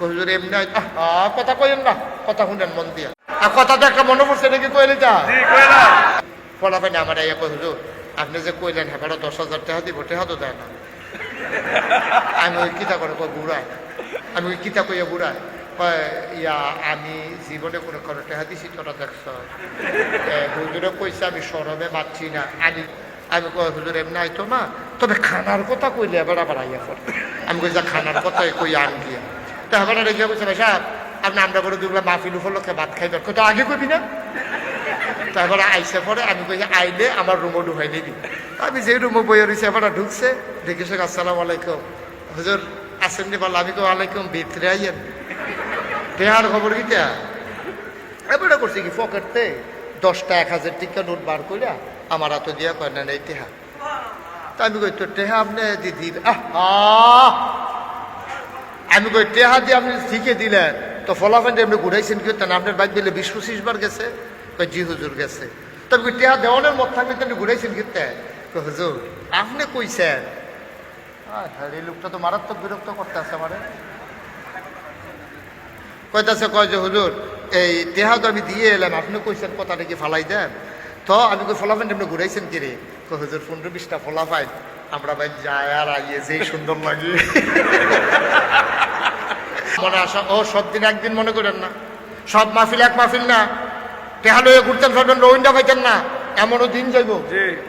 হুজুর এমনি আহা, কথা কইেন না কথা শুনেন মন দিয়া। আর কথাটা একটা মনে পড়ছে নাকি কইলে যা? পাই না? আমার ইয়া কই হুজুর আপনি যে কইলেন হ্যাঁ দশ হাজার টাকা দিব টাকা তো দেয় না। আমি ওই কিতা করে কই বুড়ায় আমি ওই কিতা কইয়া বুড়ায় কয় ইয়া আমি জীবনে কোনো কোনো টাকা দিছি তোরা দেখছ। হুজুরে কইছে আমি সরবে মারছি না। আমি আমি কই হুজুর এমনি আইতো না তবে খানার কথা কইলে এবার আবার আইয়া পড়ে। আমি কই যা খানার কথা কই আন গিয়া তা এবার রেখে কইছে ভাই সাহেব আপনি আমরা করে দুগুলা মাহফিল উপলক্ষে ভাত খাইবেন কত আগে কইবি না? তারপরে আইসে পরে আমি কই আইলে আমার রুমও ঢুকাই দিবি। আমি যে রুমে বইয়ে রয়েছে, এবার ঢুকছে। দেখে সে, আসসালাম আলাইকুম। হুজুর, আসেন নি বলল আমি আলাইকুম ভিতরে আইয়েন। দেহার খবর কিটা এবারে করছি কি পকেটতে দশটা এক হাজার টিকা নোট বার কইরা আমার হাতে দিয়া কয়, না এই টেহা। তা আমি কই তো টেহা আপনি দিদি আহ! আমি কই, টেহা দিয়ে আপনি শিখে দিলেন। তো ফলাফল এমনি ঘুরাইছেন কি? না, আপনার বাইক দিলে বিশ পঁচিশ বার গেছে? কই, জি হুজুর গেছে। তবে টেহা দেওয়ানের মত থাকলে তো আপনি ঘুরাইছেন কি কই, হুজুর, আপনি কইছেন। এই লোকটা তো মারাত্মক বিরক্ত করতে আছে আমারে। কইতাছে, কয় যে, হুজুর, এই টেহা তো আমি দিয়ে এলাম আপনি কইছেন কথাটা কি ফালাই দেন? তো আমি কই ফলাফেন এমনি ঘুরাইছেন কি রে? কই, হুজুর, পনেরো বিশটা ফলাফাই আমরা ভাই যায় আর আইয়ে যেই সুন্দর লাগে। মনে আসা ও সব দিন একদিন মনে করেন না। সব মাহফিল এক মাহফিল না। টেহা লইয়ে ঘুরতেন ফেরবেন রোহিঙ্গা পাইতেন না। এমনও দিন যাইব।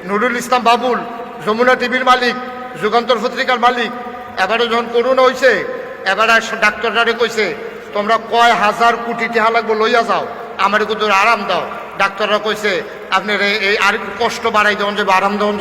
নুরুল ইসলাম বাবুল যমুনা টিভির মালিক যুগান্তর পত্রিকার মালিক। এবারে যখন করোনা হয়েছে এবারে ডাক্তারটারে কইছে তোমরা কয় হাজার কোটি টেহা লাগবো লইয়া যাও। আমার কিন্তু আরাম দাও। ডাক্তাররা কইছে আপনার এই- আর কষ্ট বাড়াই দেওয়ান যাবে আরাম দেওয়ান